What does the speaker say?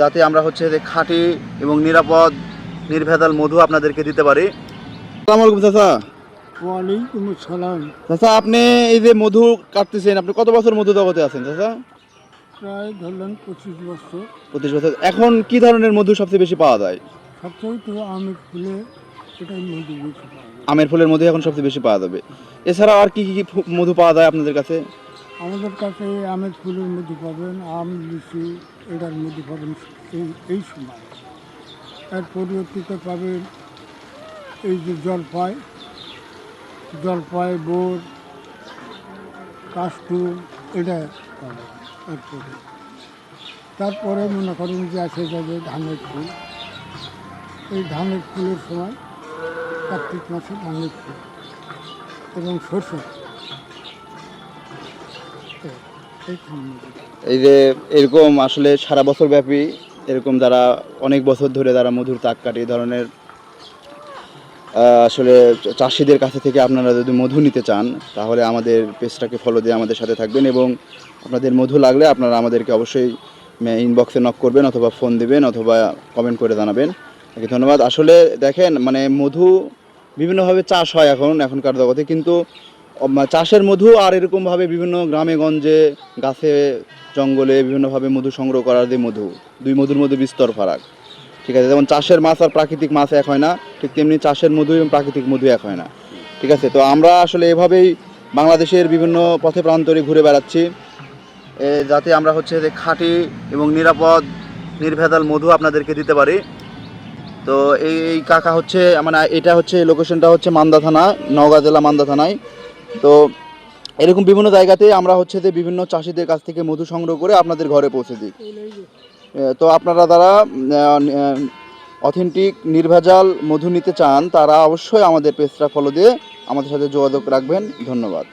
যাতে আমরা হচ্ছে যে খাঁটি এবং নিরাপদ নির্ভেজাল মধু আপনাদেরকে দিতে পারি। আসসালামু আলাইকুম চাচা। ওয়ালাইকুম আসসালাম। চাচা আপনি এই যে মধু কাটতেছেন আপনি কত বছর মধু জগতে আছেন চাচা? প্রায় ধরলেন পঁচিশ বছর। পঁচিশ বছর। এখন কি ধরনের মধু সবচেয়ে বেশি পাওয়া যায়? সবচেয়ে তো আমের ফুলে এটাই মধু বেশি পাওয়া যায়। আমের ফুলের মধু এখন সবচেয়ে বেশি পাওয়া যাবে। এছাড়া আর কি কি কি মধু পাওয়া যায় আপনাদের কাছে? আমাদের কাছে আমের ফুলের মধ্যে পাবেন, আম, লিচু, এটার মধ্যে পাবেন এই এই সময়। এর পরিবর্তিতে পাবেন এই যে জলপাই জলপাই, বোর কাস্টুম এটা পাবেন এরপরে তারপরে মনে করেন যে আসে যাবে ধানের ফুল। এই ধানের ফুলের সময় কার্তিক মাসে ধানের ফুল এবং সরষে এই যে এরকম আসলে সারা বছর ব্যাপী এরকম যারা অনেক বছর ধরে যারা মধুর তাক কাটে, এই ধরনের আসলে চাষিদের কাছে থেকে আপনারা যদি মধু নিতে চান, তাহলে আমাদের পেজটাকে ফলো দিয়ে আমাদের সাথে থাকবেন এবং আপনাদের মধু লাগলে আপনারা আমাদেরকে অবশ্যই ইনবক্সে নক করবেন অথবা ফোন দিবেন অথবা কমেন্ট করে জানাবেন। ধন্যবাদ। আসলে দেখেন মানে মধু বিভিন্নভাবে চাষ হয় এখন, এখনকার জগতে, কিন্তু চাষের মধু আর এরকমভাবে বিভিন্ন গ্রামে, গঞ্জে, গাছে, জঙ্গলে বিভিন্নভাবে মধু সংগ্রহ করার যে মধু, দুই মধুর মধ্যে বিস্তর ফারাক। ঠিক আছে? যেমন চাষের মাছ আর প্রাকৃতিক মাছ এক হয় না, ঠিক তেমনি চাষের মধু এবং প্রাকৃতিক মধু এক হয় না। ঠিক আছে? তো আমরা আসলে এভাবেই বাংলাদেশের বিভিন্ন পথে প্রান্তরে ঘুরে বেড়াচ্ছি। যাতে আমরা হচ্ছে যে খাঁটি এবং নিরাপদ, নির্ভেজাল মধু আপনাদেরকে দিতে পারি। তো এই কাকা হচ্ছে মানে এটা হচ্ছে লোকেশনটা হচ্ছে মান্দা থানা, নওগাঁ জেলা মান্দা থানায়। তো এরকম বিভিন্ন জায়গাতে আমরা হচ্ছে যে বিভিন্ন চাষিদের কাছ থেকে মধু সংগ্রহ করে আপনাদের ঘরে পৌঁছে দিই। তো আপনারা যারা অথেন্টিক নির্ভেজাল মধু নিতে চান, তারা অবশ্যই আমাদের পেজটা ফলো দিয়ে আমাদের সাথে যোগাযোগ রাখবেন। ধন্যবাদ।